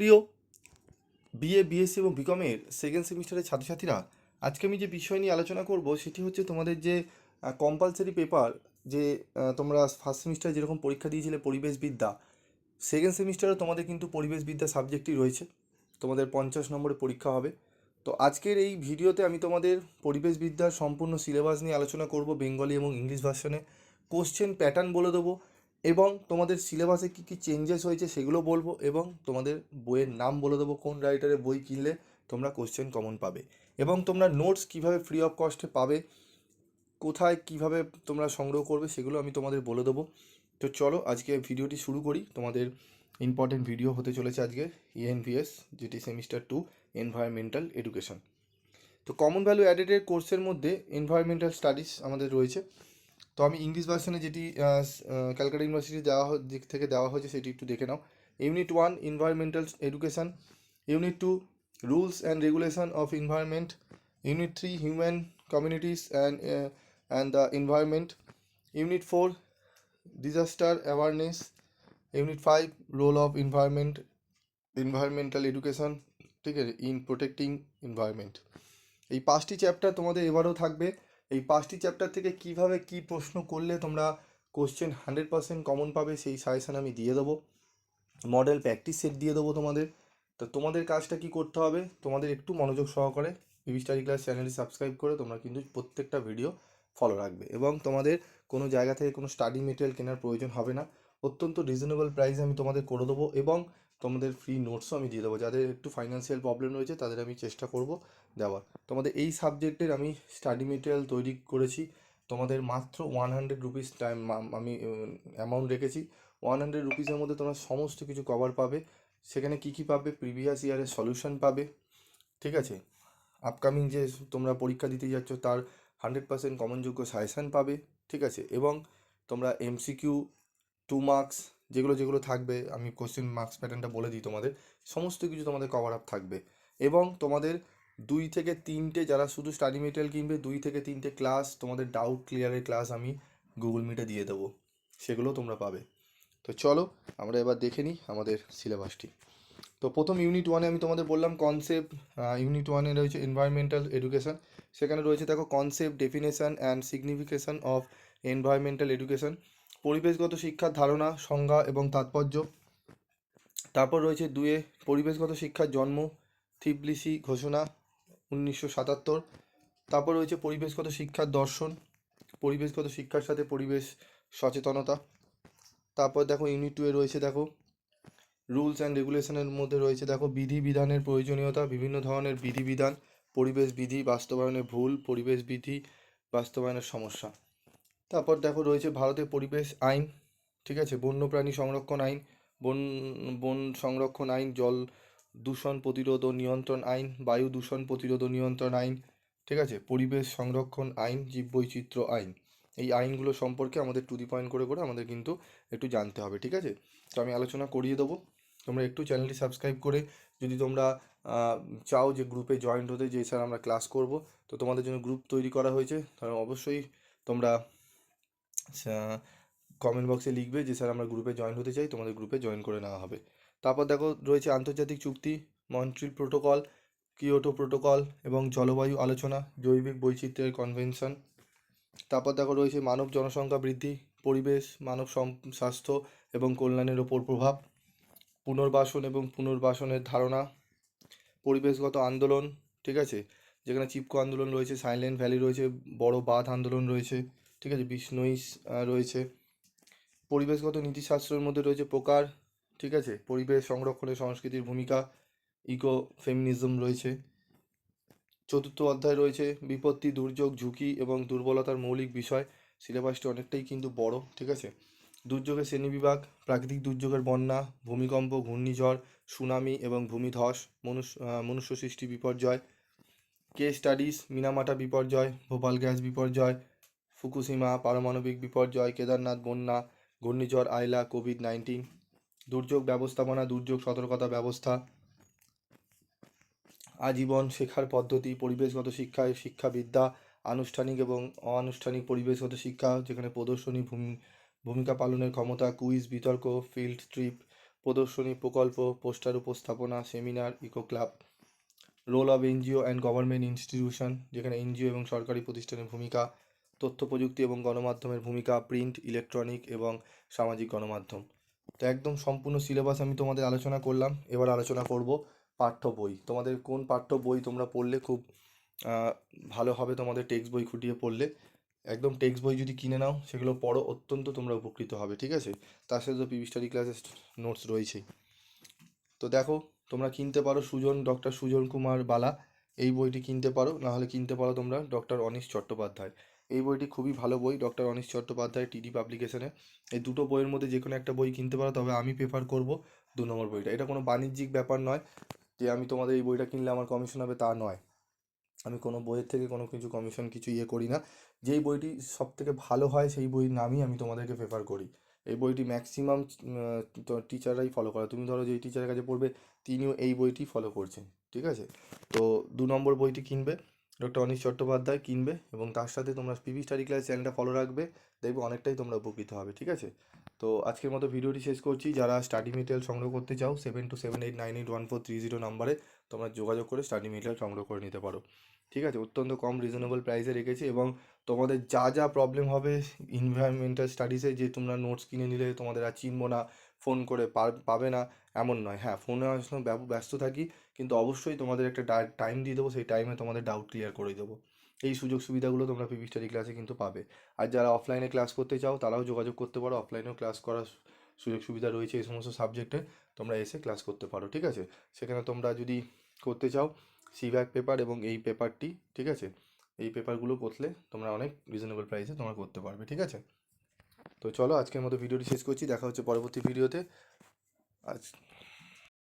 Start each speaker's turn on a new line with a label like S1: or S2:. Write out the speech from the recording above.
S1: প্রিয় BA BSc এবং বিকমের second সেমিস্টারের ছাত্রছাত্রীরা, আজকে আমি যে বিষয় নিয়ে আলোচনা করব সেটি হচ্ছে তোমাদের যে কম্পালসারি পেপার যে তোমরা ফার্স্ট সেমিস্টারে যেরকম পরীক্ষা দিয়েছিলে পরিবেশবিদ্যা সেকেন্ড সেমিস্টারে তোমাদের কিন্তু পরিবেশবিদ্যা সাবজেক্টই রয়েছে। তোমাদের পঞ্চাশ নম্বরে পরীক্ষা হবে। তো আজকের এই ভিডিওতে আমি তোমাদের পরিবেশবিদ্যার সম্পূর্ণ সিলেবাস নিয়ে আলোচনা করব বেঙ্গলি এবং ইংলিশ ভার্সনে কোশ্চেন প্যাটার্ন বলে দেবো। এবং তোমাদের সিলেবাসে কী কী চেঞ্জেস হয়েছে সেগুলো বলব এবং তোমাদের বইয়ের নাম বলে দেবো কোন রাইটারের বই কিনলে তোমরা কোশ্চেন কমন পাবে। এবং তোমরা নোটস কীভাবে ফ্রি অফ কস্টে পাবে, কোথায় কীভাবে তোমরা সংগ্রহ করবে সেগুলো আমি তোমাদের বলে দেবো। তো চলো আজকে ভিডিওটি শুরু করি। তোমাদের ইম্পর্টেন্ট ভিডিও হতে চলেছে আজকে E ইএনভিএস যেটি সেমিস্টার টু এনভায়রনমেন্টাল এডুকেশন তো কমন ভ্যালু অ্যাডেডের কোর্সের মধ্যে এনভায়রনমেন্টাল স্টাডিজ আমাদের রয়েছে। তো আমি ইংলিশ ভার্সনে যেটি ক্যালকাটা ইউনিভার্সিটি দেওয়া দিক থেকে দেওয়া হয়েছে সেটি একটু দেখে নাও। Unit one environmental education unit two rules and regulation of environment unit three human communities and and the environment unit four disaster awareness unit five role of environment environmental education ঠিক আছে? ইন প্রোটেক্টিং এনভায়রনমেন্ট এই পাঁচটি chapter তোমাদের এবারও থাকবে। এই পাঁচটি chapter থেকে কীভাবে কি প্রশ্ন করলে তোমরা কোশ্চেন হান্ড্রেড পার্সেন্ট কমন পাবে, সেই সাজেশান আমি দিয়ে দেবো। মডেল প্র্যাকটিস সেট দিয়ে দেবো তোমাদের। তো তোমাদের কাজটা কি করতে হবে? তোমাদের একটু মনোযোগ সহকারে পিভি স্টাডি ক্লাস চ্যানেলটি সাবস্ক্রাইব করে তোমরা কিন্তু প্রত্যেকটা ভিডিও ফলো রাখবে এবং তোমাদের কোনো জায়গা থেকে কোনো স্টাডি মেটেরিয়াল কেনার প্রয়োজন হবে না। অত্যন্ত রিজনেবল প্রাইসে আমি তোমাদের করে দেবো এবং তোমাদের ফ্রি নোটসও আমি দিয়ে দেবো। যাদের একটু ফাইন্যান্সিয়াল প্রবলেম রয়েছে, তাদের আমি চেষ্টা করব দেওয়ার। তোমাদের এই সাবজেক্টের আমি স্টাডি মেটেরিয়াল তৈরি করেছি। তোমাদের মাত্র ওয়ান হান্ড্রেড রুপিস টাইম আমি অ্যামাউন্ট রেখেছি। ওয়ান হান্ড্রেড রুপিসের মধ্যে তোমরা সমস্ত কিছু কভার পাবে। সেখানে কী কী পাবে? প্রিভিয়াস ইয়ারের সলিউশন পাবে। ঠিক আছে? আপকামিং যে তোমরা পরীক্ষা দিতে যাচ্ছ, তার হান্ড্রেড পার্সেন্ট কমনযোগ্য সাজেশান পাবে। ঠিক আছে? এবং তোমরা এমসিকিউ টু মার্কস যেগুলো যেগুলো থাকবে, আমি কোশ্চেন মার্কস প্যাটার্নটা বলে দিই তোমাদের, সমস্ত কিছু তোমাদের কভার আপ থাকবে। এবং তোমাদের দুই থেকে তিনটে যারা শুধু স্টাডি মেটেরিয়াল কিনবে, দুই থেকে তিনটে ক্লাস তোমাদের ডাউট ক্লিয়ারের ক্লাস আমি গুগল মিটে দিয়ে দেবো। সেগুলো তোমরা পাবে। তো চলো, আমরা এবার দেখে নিই আমাদের সিলেবাসটি তো প্রথম ইউনিট ওয়ানে আমি তোমাদের বললাম কনসেপ্ট ইউনিট ওয়ানে রয়েছে এনভায়রনমেন্টাল এডুকেশন সেখানে রয়েছে দেখো concept definition and signification of environmental education পরিবেশগত শিক্ষার ধারণা, সংজ্ঞা এবং তাৎপর্য। তারপর রয়েছে দুয়ে পরিবেশগত শিক্ষার জন্ম, থিবলিসি ঘোষণা, উনিশশো সাতাত্তর। তারপর রয়েছে পরিবেশগত শিক্ষার দর্শন, পরিবেশগত শিক্ষার সাথে পরিবেশ সচেতনতা। তারপর দেখো ইউনিট টুয়ে রয়েছে দেখো রুলস অ্যান্ড রেগুলেশনের মধ্যে রয়েছে দেখো বিধি বিধানের প্রয়োজনীয়তা, বিভিন্ন ধরনের বিধিবিধান পরিবেশ বিধি, বাস্তবায়নের ভুল, পরিবেশ বিধি, বাস্তবায়নের সমস্যা। তারপর দেখো রয়েছে ভারতের পরিবেশ আইন, ঠিক আছে? বন্যপ্রাণী সংরক্ষণ আইন, বন বন সংরক্ষণ আইন, জল দূষণ প্রতিরোধ ও নিয়ন্ত্রণ আইন, বায়ু দূষণ প্রতিরোধ ও নিয়ন্ত্রণ আইন, ঠিক আছে? পরিবেশ সংরক্ষণ আইন, জীববৈচিত্র্য আইন। এই আইনগুলো সম্পর্কে আমাদের টু দি পয়েন্ট করে করে আমাদের কিন্তু একটু জানতে হবে, ঠিক আছে? তো আমি আলোচনা করিয়ে দেবো। তোমরা একটু চ্যানেলটি সাবস্ক্রাইব করে যদি তোমরা চাও যে গ্রুপে জয়েন্ট হতে, যে স্যার আমরা ক্লাস করব, তো তোমাদের জন্য গ্রুপ তৈরি করা হয়েছে। অবশ্যই তোমরা কমেন্ট বক্সে লিখবে যে, স্যার, আমরা গ্রুপে জয়েন হতে চাই, তোমাদের গ্রুপে জয়েন করে নেওয়া হবে। তারপর দেখো, রয়েছে আন্তর্জাতিক চুক্তি মন্ট্রিল প্রোটোকল কিয়োটো প্রোটোকল এবং জলবায়ু আলোচনা, জৈবিক বৈচিত্র্যের কনভেনশন তারপর দেখো, রয়েছে মানব জনসংখ্যা বৃদ্ধি, পরিবেশ, মানব স্বাস্থ্য এবং কল্যাণের ওপর প্রভাব, পুনর্বাসন এবং পুনর্বাসনের ধারণা, পরিবেশগত আন্দোলন, ঠিক আছে? যেখানে চিপকো আন্দোলন রয়েছে সাইলেন্ট ভ্যালি রয়েছে, বড় বাঁধ আন্দোলন রয়েছে। ঠিক আছে বিষ্ণুইস আহ, রয়েছে। পরিবেশগত নীতিশাস্ত্রের মধ্যে রয়েছে প্রকার ঠিক আছে? পরিবেশ সংরক্ষণে সংস্কৃতির ভূমিকা ইকো ফেমিনিজম রয়েছে। চতুর্থ অধ্যায় রয়েছে বিপত্তি দুর্যোগ ঝুঁকি এবং দুর্বলতার মৌলিক বিষয়। সিলেবাসটি অনেকটাই কিন্তু বড় ঠিক আছে? দুর্যোগের শ্রেণীবিভাগ প্রাকৃতিক দুর্যোগের বন্যা ভূমিকম্প ঘূর্ণিঝড় সুনামি এবং ভূমিধস মনুষ্য মনুষ্য সৃষ্টি বিপর্যয় কে স্টাডিজ মিনামাটা বিপর্যয় ভোপাল গ্যাস বিপর্যয় ফুকুশিমা, পারমাণবিক বিপর্যয়, কেদারনাথ, বন্যা, ঘূর্ণিঝড়, আইলা, কোভিড নাইন্টিন, দুর্যোগ ব্যবস্থাপনা, দুর্যোগ সতর্কতা ব্যবস্থা, আজীবন শেখার পদ্ধতি, পরিবেশগত শিক্ষায় শিক্ষাবিদ্যা, আনুষ্ঠানিক এবং অনানুষ্ঠানিক পরিবেশগত শিক্ষা, যেখানে প্রদর্শনী, ভূমি, ভূমিকা পালনের ক্ষমতা, কুইজ, বিতর্ক, ফিল্ড ট্রিপ, প্রদর্শনী প্রকল্প, পোস্টার উপস্থাপনা, seminar, eco club, role of NGO and government institution, যেখানে এনজিও এবং সরকারি প্রতিষ্ঠানের ভূমিকা তথ্য, প্রযুক্তি এবং গণমাধ্যমের ভূমিকা, প্রিন্ট, ইলেকট্রনিক এবং সামাজিক গণমাধ্যম। তো একদম সম্পূর্ণ সিলেবাস আমি তোমাদের আলোচনা করলাম। এবার আলোচনা করব পাঠ্য বই। তোমাদের কোন পাঠ্য বই তোমরা পড়লে খুব ভালো হবে তোমাদের টেক্সট বই খুঁটিয়ে পড়লে। একদম টেক্সট বই যদি কিনে নাও, সেগুলো পড়ো, অত্যন্ত তোমরা উপকৃত হবে, ঠিক আছে? তার সাথে তো পিভি স্টাডি ক্লাসের নোটস রয়েছেই। তো দেখো, তোমরা কিনতে পারো সুজন ডক্টর সুজন কুমার বালা। এই বইটি কিনতে পারো, নাহলে কিনতে পারো তোমরা ডক্টর অনিশ চট্টোপাধ্যায়। এই বইটি খুবই ভালো বই, ডক্টর অনিশ চট্টোপাধ্যায়, টিডি পাবলিকেশনে। এই দুটো বইয়ের মধ্যে যে কোনো একটা বই কিনতে পারো, তবে আমি প্রেফার করব দু নম্বর বইটা। এটা কোনো বাণিজ্যিক ব্যাপার নয় যে আমি তোমাদের এই বইটা কিনলে আমার কমিশন হবে, তা নয়। আমি কোনো বইয়ের থেকে কোনো কিছু কমিশন কিছু ইয়ে করি না। যেই বইটি সব থেকে ভালো হয়, সেই বইয়ের নামই আমি তোমাদেরকে প্রেফার করি। এই বইটি ম্যাক্সিমাম টিচাররাই ফলো করে। তুমি ধরো যেই টিচারের কাছে পড়বে, তিনিও এই বইটি ফলো করছেন, ঠিক আছে? তো দু নম্বর বইটি কিনবে। ডক্টর অনিশ চট্টোপাধ্যায় কিনবে এবং তার সাথে তোমরা পিভি স্টাডি ক্লাস চ্যানেলটা ফলো রাখবে, দেখবে অনেকটাই তোমরা উপকৃত হবে, ঠিক আছে? তো আজকের মতো ভিডিওটি শেষ করছি। যারা স্টাডি মেটেরিয়াল সংগ্রহ করতে চাও seven two seven eight nine eight one four three zero নাম্বারে তোমরা যোগাযোগ করে স্টাডি মেটেরিয়াল সংগ্রহ করে নিতে পারো, ঠিক আছে? অত্যন্ত কম রিজনেবল প্রাইসে রেখেছি এবং তোমাদের যা যা প্রবলেম হবে ইনভায়রনমেন্টাল স্টাডিসে যে তোমরা নোটস কিনে নিলে, তোমাদের আর চিনবো না ফোন করে পাবে না এমন নয়। হ্যাঁ ফোনে আসলে ব্যস্ত থাকি, কিন্তু অবশ্যই তোমাদের একটা টাইম দিয়ে দেবো, সেই টাইমে তোমাদের ডাউট ক্লিয়ার করে দেবো। এই সুযোগ সুবিধাগুলো তোমরা পিভি স্টাডি ক্লাসে কিন্তু পাবে। আর যারা অফলাইনে ক্লাস করতে চাও, তারাও যোগাযোগ করতে পারো। অফলাইনেও ক্লাস করার সুযোগ সুবিধা রয়েছে এই সমস্ত সাবজেক্টে তোমরা এসে ক্লাস করতে পারো, ঠিক আছে? সেখানে তোমরা যদি করতে চাও সিভ্যাক পেপার এবং এই পেপারটি ঠিক আছে? এই পেপারগুলো করলে তোমরা অনেক রিজনেবল প্রাইসে তোমরা করতে পারবে, ঠিক আছে? তো চলো আজকের মতো ভিডিওটি শেষ করছি দেখা হচ্ছে পরবর্তী ভিডিওতে। আজ